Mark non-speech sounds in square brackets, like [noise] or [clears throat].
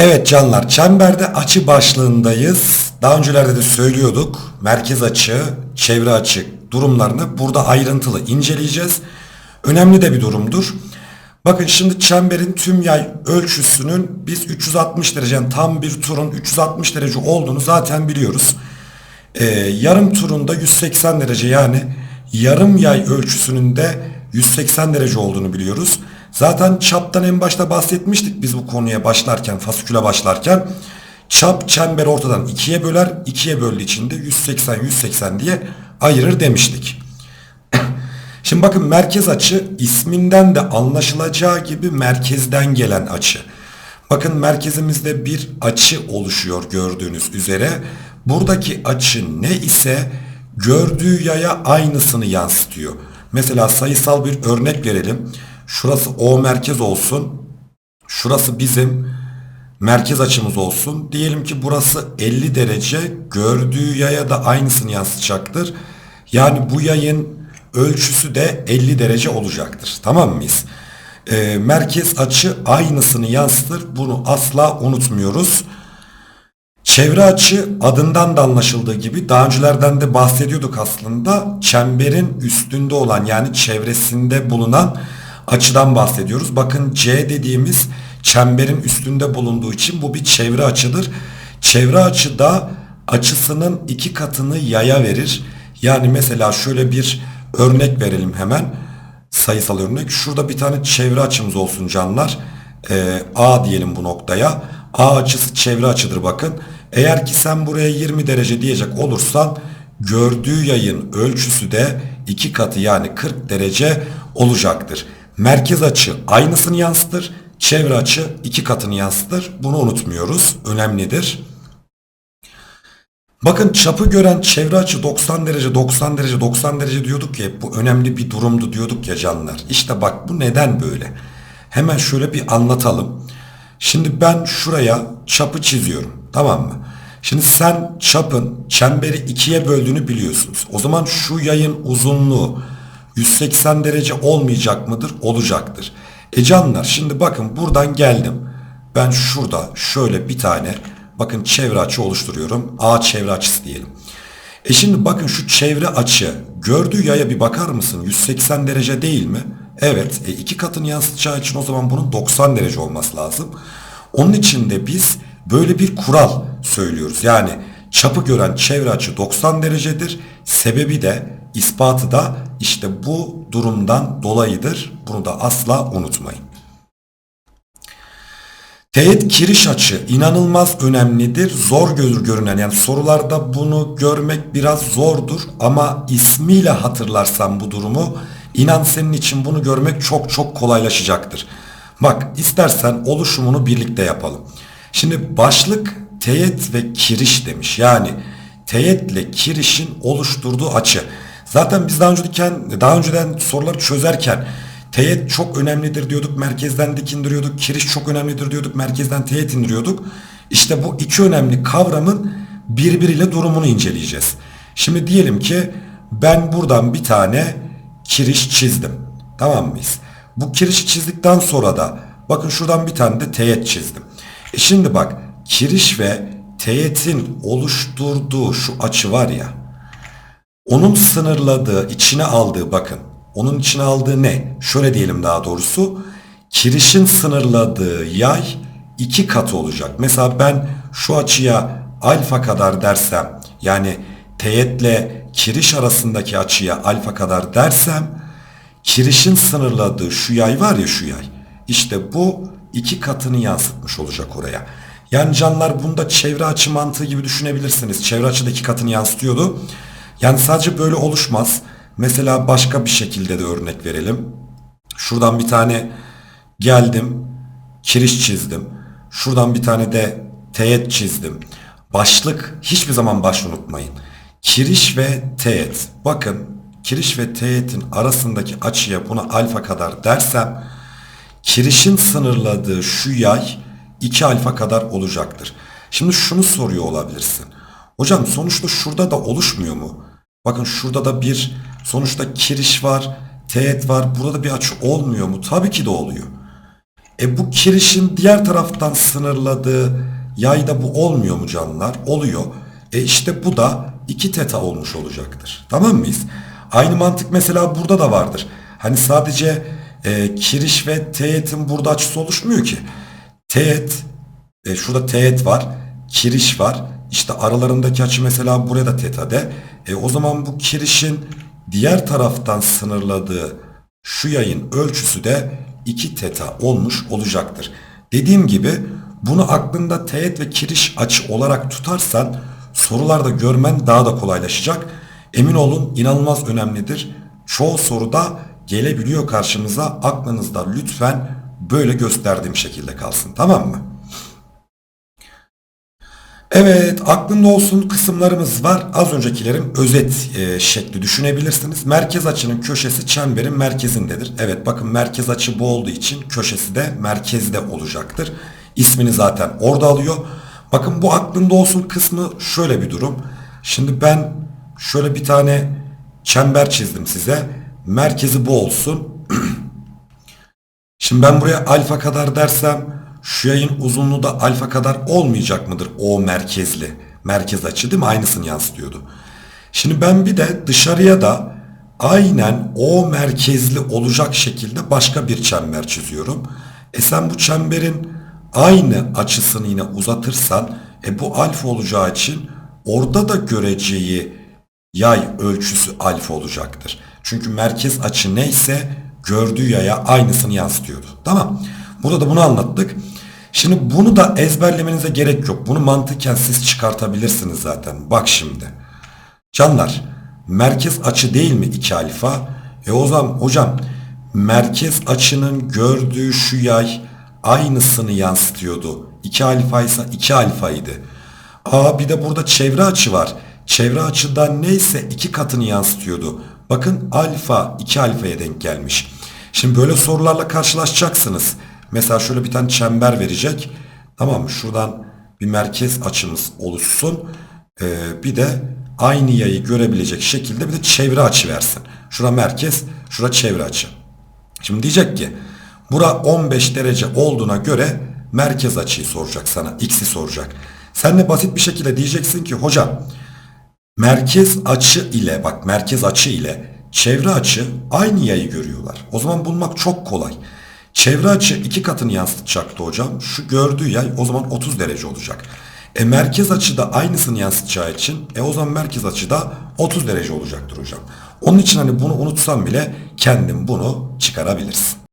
Evet canlar, çemberde açı başlığındayız. Daha öncelerde de söylüyorduk. Merkez açı, çevre açı durumlarını burada ayrıntılı inceleyeceğiz. Önemli de bir durumdur. Bakın şimdi çemberin tüm yay ölçüsünün biz 360 derece yani tam bir turun 360 derece olduğunu zaten biliyoruz. Ee, yarım turunda 180 derece yani yarım yay ölçüsünün de 180 derece olduğunu biliyoruz. Zaten çaptan en başta bahsetmiştik biz bu konuya başlarken, fasiküle başlarken. Çap çember ortadan ikiye böler, ikiye böldüğü için de 180 180 diye ayırır demiştik. [clears throat] Şimdi bakın merkez açı isminden de anlaşılacağı gibi merkezden gelen açı. Bakın merkezimizde bir açı oluşuyor gördüğünüz üzere. Buradaki açı ne ise gördüğü yaya aynısını yansıtıyor. Mesela sayısal bir örnek verelim. Şurası O merkez olsun. Şurası bizim merkez açımız olsun. Diyelim ki burası 50 derece. Gördüğü yaya da aynısını yansıtacaktır. Yani bu yayın ölçüsü de 50 derece olacaktır. Tamam mıyız? Ee, merkez açı aynısını yansıtır. Bunu asla unutmuyoruz. Çevre açı adından da anlaşıldığı gibi daha öncelerden de bahsediyorduk aslında. Çemberin üstünde olan yani çevresinde bulunan açıdan bahsediyoruz. Bakın C dediğimiz çemberin üstünde bulunduğu için bu bir çevre açıdır. Çevre açıda açısının iki katını yaya verir. Yani mesela şöyle bir örnek verelim hemen. Sayısal örnek. Şurada bir tane çevre açımız olsun canlar. Ee, A diyelim bu noktaya. A açısı çevre açıdır bakın. Eğer ki sen buraya 20 derece diyecek olursan gördüğü yayın ölçüsü de iki katı yani 40 derece olacaktır. Merkez açı aynısını yansıtır. Çevre açı iki katını yansıtır. Bunu unutmuyoruz. Önemlidir. Bakın çapı gören çevre açı 90 derece 90 derece 90 derece diyorduk ya bu önemli bir durumdu diyorduk ya canlar. İşte bak bu neden böyle? Hemen şöyle bir anlatalım. Şimdi ben şuraya çapı çiziyorum tamam mı? Şimdi sen çapın çemberi ikiye böldüğünü biliyorsunuz. O zaman şu yayın uzunluğu 180 derece olmayacak mıdır? Olacaktır. E canlar şimdi bakın buradan geldim. Ben şurada şöyle bir tane bakın çevre açı oluşturuyorum. A çevre açısı diyelim. E şimdi bakın şu çevre açı gördüğü yaya bir bakar mısın? 180 derece değil mi? Evet. E iki katını yansıtacağı için o zaman bunun 90 derece olması lazım. Onun için de biz böyle bir kural söylüyoruz. Yani çapı gören çevre açı 90 derecedir. Sebebi de ispatı da işte bu durumdan dolayıdır. Bunu da asla unutmayın. Teğet kiriş açı inanılmaz önemlidir. Zor görünen yani sorularda bunu görmek biraz zordur ama ismiyle hatırlarsan bu durumu inan senin için bunu görmek çok çok kolaylaşacaktır. Bak istersen oluşumunu birlikte yapalım. Şimdi başlık teğet ve kiriş demiş. Yani teğetle kirişin oluşturduğu açı. Zaten biz daha önceden, daha önceden soruları çözerken teğet çok önemlidir diyorduk, merkezden dik indiriyorduk. Kiriş çok önemlidir diyorduk, merkezden teğet indiriyorduk. İşte bu iki önemli kavramın birbiriyle durumunu inceleyeceğiz. Şimdi diyelim ki ben buradan bir tane kiriş çizdim. Tamam mıyız? Bu kirişi çizdikten sonra da bakın şuradan bir tane de teğet çizdim. E şimdi bak kiriş ve teğetin oluşturduğu şu açı var ya onun sınırladığı, içine aldığı bakın. Onun içine aldığı ne? Şöyle diyelim daha doğrusu. Kirişin sınırladığı yay iki katı olacak. Mesela ben şu açıya alfa kadar dersem yani teğetle kiriş arasındaki açıya alfa kadar dersem kirişin sınırladığı şu yay var ya şu yay. İşte bu iki katını yansıtmış olacak oraya. Yani canlar bunda çevre açı mantığı gibi düşünebilirsiniz. Çevre açıda iki katını yansıtıyordu. Yani sadece böyle oluşmaz. Mesela başka bir şekilde de örnek verelim. Şuradan bir tane geldim, kiriş çizdim. Şuradan bir tane de teğet çizdim. Başlık hiçbir zaman baş unutmayın. Kiriş ve teğet. Bakın kiriş ve teğetin arasındaki açıya buna alfa kadar dersem kirişin sınırladığı şu yay 2 alfa kadar olacaktır. Şimdi şunu soruyor olabilirsin. Hocam sonuçta şurada da oluşmuyor mu? Bakın şurada da bir sonuçta kiriş var, teğet var. Burada da bir açı olmuyor mu? Tabii ki de oluyor. E bu kirişin diğer taraftan sınırladığı yayda bu olmuyor mu canlılar? Oluyor. E işte bu da 2 teta olmuş olacaktır. Tamam mıyız? Aynı mantık mesela burada da vardır. Hani sadece e, kiriş ve teğetin burada açısı oluşmuyor ki. Teğet, e, şurada teğet var, kiriş var. İşte aralarındaki açı mesela buraya da teta de. E, o zaman bu kirişin diğer taraftan sınırladığı şu yayın ölçüsü de 2 teta olmuş olacaktır. Dediğim gibi bunu aklında teğet ve kiriş açı olarak tutarsan sorularda görmen daha da kolaylaşacak. Emin olun inanılmaz önemlidir. Çoğu soruda gelebiliyor karşımıza. Aklınızda lütfen böyle gösterdiğim şekilde kalsın. Tamam mı? Evet, aklında olsun kısımlarımız var. Az öncekilerin özet e, şekli düşünebilirsiniz. Merkez açının köşesi çemberin merkezindedir. Evet, bakın merkez açı bu olduğu için köşesi de merkezde olacaktır. İsmini zaten orada alıyor. Bakın bu aklında olsun kısmı şöyle bir durum. Şimdi ben şöyle bir tane çember çizdim size. Merkezi bu olsun. [clears throat] Şimdi ben buraya alfa kadar dersem şu yayın uzunluğu da alfa kadar olmayacak mıdır o merkezli? Merkez açı değil mi? Aynısını yansıtıyordu. Şimdi ben bir de dışarıya da aynen o merkezli olacak şekilde başka bir çember çiziyorum. E sen bu çemberin aynı açısını yine uzatırsan e bu alfa olacağı için orada da göreceği yay ölçüsü alfa olacaktır. Çünkü merkez açı neyse gördüğü yaya aynısını yansıtıyordu. Tamam. Burada da bunu anlattık. Şimdi bunu da ezberlemenize gerek yok. Bunu mantıken siz çıkartabilirsiniz zaten. Bak şimdi. Canlar merkez açı değil mi 2 alfa? E o zaman hocam merkez açının gördüğü şu yay aynısını yansıtıyordu. 2 alfa ise 2 alfaydı. Aa bir de burada çevre açı var. Çevre açıdan neyse iki katını yansıtıyordu. Bakın alfa 2 alfaya denk gelmiş. Şimdi böyle sorularla karşılaşacaksınız. Mesela şöyle bir tane çember verecek. Tamam mı? Şuradan bir merkez açımız oluşsun. Ee, bir de aynı yayı görebilecek şekilde bir de çevre açı versin. Şura merkez, şura çevre açı. Şimdi diyecek ki bura 15 derece olduğuna göre merkez açıyı soracak sana. X'i soracak. Sen de basit bir şekilde diyeceksin ki hocam merkez açı ile bak merkez açı ile çevre açı aynı yayı görüyorlar. O zaman bulmak çok kolay. Çevre açı iki katını yansıtacaktı hocam. Şu gördüğü yay o zaman 30 derece olacak. E merkez açı da aynısını yansıtacağı için e o zaman merkez açı da 30 derece olacaktır hocam. Onun için hani bunu unutsam bile kendim bunu çıkarabilirsin.